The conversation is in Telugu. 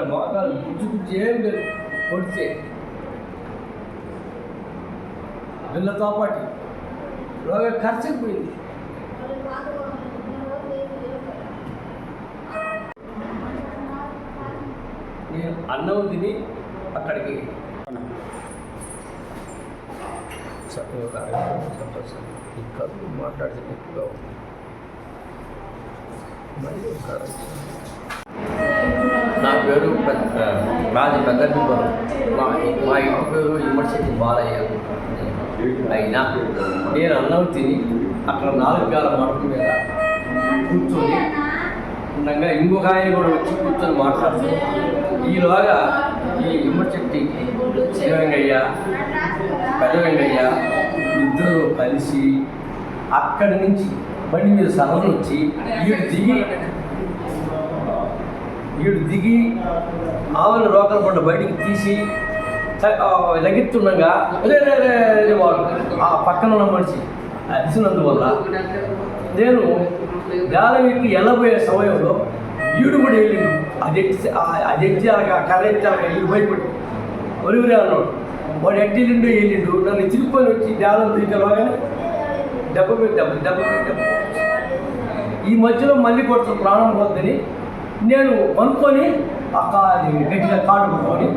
ఇక్కడ మోకాలు గుజ్జు గుచ్చి ఏం లేదు కొడితే వీళ్ళతో పాటు రోగ ఖర్చుకు పోయింది. నేను అన్నం తిని అక్కడికి మాట్లాడితే ఎక్కువగా ఉంది. మళ్ళీ నా పేరు పెద్ద రాజు పెద్దపురం మా మా ఇంటి పేరు యూనివర్సిటీ బాలయ్య. అయినా నేను అన్నం తిని అక్కడ నాలుగు గాల మరపు మీద కూర్చొని ఉండగా ఇంకొక ఆయన కూడా వచ్చి కూర్చొని మాట్లాడుతున్నాను ఈలోగా ఈ యూనివర్సిటీ శివరంగయ్య పెద్ద వెంగయ్య ఇద్దరు కలిసి అక్కడి నుంచి బండి మీద సరళ వచ్చి ఈడు దిగి వీడు దిగి ఆమెను రోకల కొండ బయటికి తీసి లగిస్తుండగా వాడు ఆ పక్కన ఉన్న మనిషి అరిచినందువల్ల నేను గాలం ఎక్కి వెళ్ళబోయే సమయంలో వీడు కూడా వెళ్ళిండు అది అది ఎక్కి అలాగా కర్ర ఎక్కి అలాగా వెళ్ళి భయపడి ఒరివరే అన్నాడు. వాడు ఎట్టిల్లిండో వెళ్ళిండు. నన్ను చిరుక్కొని వచ్చి గాలం దిగలోగానే దెబ్బ పెట్టి దెబ్బ దెబ్బ పెట్టి. ఈ మధ్యలో మళ్ళీ కొడుతు ప్రాణం పోద్దని నేను అనుకొని ఆ గట్టిగా కాడు పట్టుకొని